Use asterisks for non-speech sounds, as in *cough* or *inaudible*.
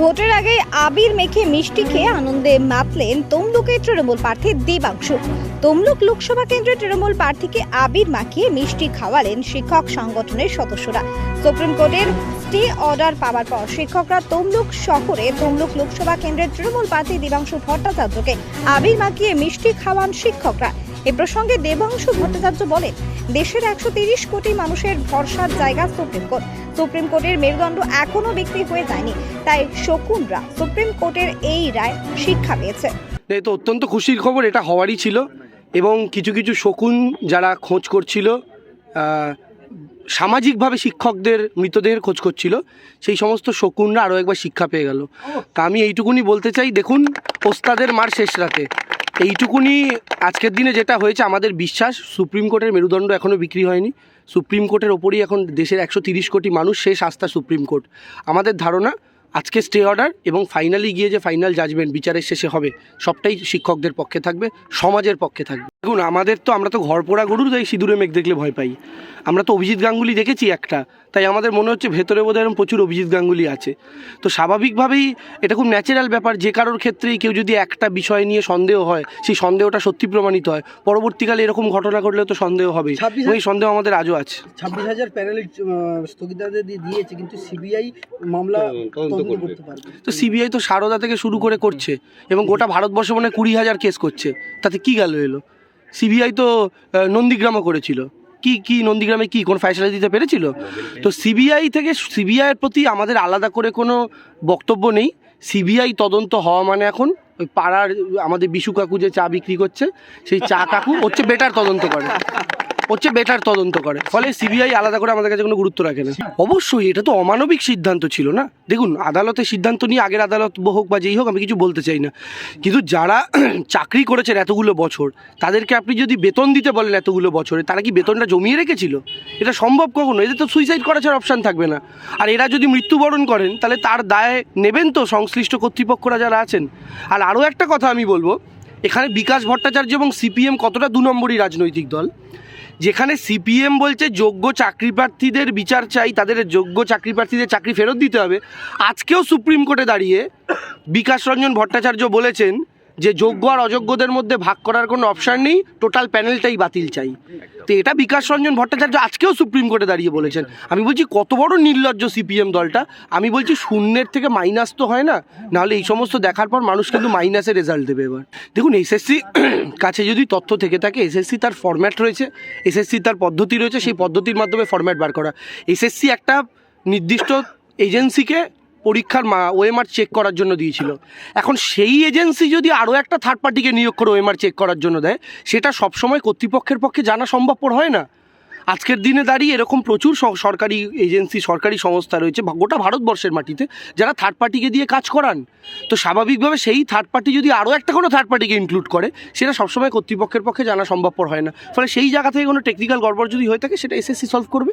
ভোটের আগে আবির মেখে মিষ্টি খেয়ে আনন্দে মাতলেন তমলুকের তৃণমূল প্রার্থী দেবাংশু তমলুক লোকসভা কেন্দ্রের তৃণমূল প্রার্থীকে আবির মাখিয়ে মিষ্টি খাওয়ালেন শিক্ষক সংগঠনের সদস্যরা। সুপ্রিম কোর্টের স্টে অর্ডার পাওয়ার পর শিক্ষকরা তমলুক শহরে তমলুক লোকসভা কেন্দ্রের তৃণমূল প্রার্থী দেবাংশু ভট্টাচার্যকে আবির মাখিয়ে মিষ্টি খাওয়ান শিক্ষকরা। এ প্রসঙ্গে দেবাংশু ভট্টাচার্য বলেন, দেশের একশো কোটি মানুষের ভরসার জায়গা সুপ্রিম কোর্ট। সুপ্রিম কোর্টের মেরুদণ্ড এখনও বিক্রি হয়ে যায়নি। তাই শকুনরা সুপ্রিম কোর্টের এই রায় শিক্ষা পেয়েছে। তো অত্যন্ত খুশির খবর, এটা হওয়ারই ছিল। এবং কিছু কিছু শকুন যারা খোঁজ করছিল সামাজিকভাবে শিক্ষকদের মৃতদেহের খোঁজ করছিল, সেই সমস্ত শকুনরা আরও একবার শিক্ষা পেয়ে গেল। তা আমি এইটুকুনি বলতে চাই, দেখুন, ওস্তাদের মার শেষ রাতে। এইটুকুনি আজকের দিনে যেটা হয়েছে, আমাদের বিশ্বাস, সুপ্রিম কোর্টের মেরুদণ্ড এখনও বিক্রি হয়নি। সুপ্রিম কোর্টের ওপরই এখন দেশের একশো কোটি মানুষ শেষ আস্থা সুপ্রিম কোর্ট। আমাদের ধারণা আজকে স্টে অর্ডার এবং ফাইনালি গিয়ে যে ফাইনাল জাজমেন্ট বিচারের শেষে হবে সবটাই শিক্ষকদের পক্ষে থাকবে সমাজের পক্ষে থাকবে। দেখুন আমাদের তো আমরা তো ঘর পোড়া গরুর তাই সিঁদুরে মেঘ দেখলে ভয় পাই। আমরা তো অভিজিৎ গাঙ্গুলি দেখেছি একটা তাই আমাদের মনে হচ্ছে ভেতরে বোধহয় এরকম প্রচুর অভিজিৎ গাঙ্গুলি আছে। তো স্বাভাবিকভাবেই এটা খুব ন্যাচারাল ব্যাপার যে কারোর ক্ষেত্রেই কেউ যদি একটা বিষয় নিয়ে সন্দেহ হয় সেই সন্দেহটা সত্যি প্রমাণিত হয়। পরবর্তীকালে এরকম ঘটনা ঘটলেও তো সন্দেহ এবং এই সন্দেহ আমাদের আজও আছে। ছাব্বিশ হাজার প্যানেল স্থগিতাদেশ দিয়ে দিয়েছে কিন্তু সিবিআই মামলা পারবে। তো সিবিআই তো সারদা থেকে শুরু করে করছে এবং গোটা ভারতবর্ষে মনে হয় কুড়ি হাজার কেস করছে। তাতে কি গেল এলো? সিবিআই তো নন্দীগ্রামও করেছিল। কি কি নন্দীগ্রামে কি কোন ফয়সলা দিতে পেরেছিল? তো সিবিআই থেকে সিবিআইয়ের প্রতি আমাদের আলাদা করে কোনো বক্তব্য নেই। সিবিআই তদন্ত হওয়া মানে এখন ওই পাড়ার আমাদের বিশু কাকু যে চা বিক্রি করছে সেই চা কাকু হচ্ছে বেটার তদন্ত করে। হচ্ছে বেটার তদন্ত করে। ফলে সিবিআই আলাদা করে আমাদের কাছে কোনো গুরুত্ব রাখে না। অবশ্যই এটা তো অমানবিক সিদ্ধান্ত ছিল না? দেখুন আদালতের সিদ্ধান্ত নিয়ে আগের আদালত হোক বা যেই হোক, আমি কিছু বলতে চাই না। কিন্তু যারা *clears throat* চাকরি করেছেন এতগুলো বছর, তাদেরকে আপনি যদি বেতন দিতে বলেন এতগুলো বছরে, তারা কি বেতনটা জমিয়ে রেখেছিল? এটা সম্ভব কখনো? এদের তো সুইসাইড করা ছাড়া অপশান থাকবে না। আর এরা যদি মৃত্যুবরণ করেন, তাহলে তার দায় নেবেন তো সংশ্লিষ্ট কর্তৃপক্ষরা যারা আছেন। আর আরও একটা কথা আমি বলব, এখানে বিকাশ ভট্টাচার্য এবং সিপিএম কতটা দু নম্বরই রাজনৈতিক দল? যেখানে সিপিএম বলছে যোগ্য চাকরি প্রার্থীদের বিচার চাই, তাদের যোগ্য চাকরি প্রার্থীদের চাকরি ফেরত দিতে হবে। আজকেও সুপ্রিম কোর্টে দাঁড়িয়ে বিকাশ রঞ্জন ভট্টাচার্য বলেছেন যে যোগ্য আর অযোগ্যদের মধ্যে ভাগ করার কোনো অপশান নেই টোটাল প্যানেলটাই বাতিল চাই। তো এটা বিকাশ রঞ্জন ভট্টাচার্য আজকেও সুপ্রিম কোর্টে দাঁড়িয়ে বলেছেন। আমি বলছি, কত বড় নির্লজ্জ সিপিএম দলটা? আমি বলছি, শূন্যের থেকে মাইনাস তো হয় না, নাহলে এই সমস্ত দেখার পর মানুষ কিন্তু মাইনাসে রেজাল্ট দেবে এবার। দেখুন এসএসসি *clears throat* কাছে যদি তথ্য থেকে থাকে এসএসসি তার ফরম্যাট রয়েছে এসএসসি তার পদ্ধতি রয়েছে, সেই পদ্ধতির মাধ্যমে ফরম্যাট বার করা। এসএসসি একটা নির্দিষ্ট এজেন্সিকে পরীক্ষার ওএমআর চেক করার জন্য দিয়েছিল। এখন সেই এজেন্সি যদি আরও একটা থার্ড পার্টিকে নিয়োগ করে ওএমআর চেক করার জন্য দেয়, সেটা সবসময় কর্তৃপক্ষের পক্ষে জানা সম্ভবপর হয় না। আজকের দিনে দাঁড়িয়ে এরকম প্রচুর সরকারি এজেন্সি সরকারি সংস্থা রয়েছে গোটা ভারতবর্ষের মাটিতে, যারা থার্ড পার্টিকে দিয়ে কাজ করান। তো স্বাভাবিকভাবে সেই থার্ড পার্টি যদি আরও একটা কোনো থার্ড পার্টিকে ইনক্লুড করে, সেটা সবসময় কর্তৃপক্ষের পক্ষে জানা সম্ভবপর হয় না। ফলে সেই জায়গা থেকে কোনো টেকনিক্যাল গড়বড় যদি হয়ে থাকে, সেটা এসএসসি সলভ করবে।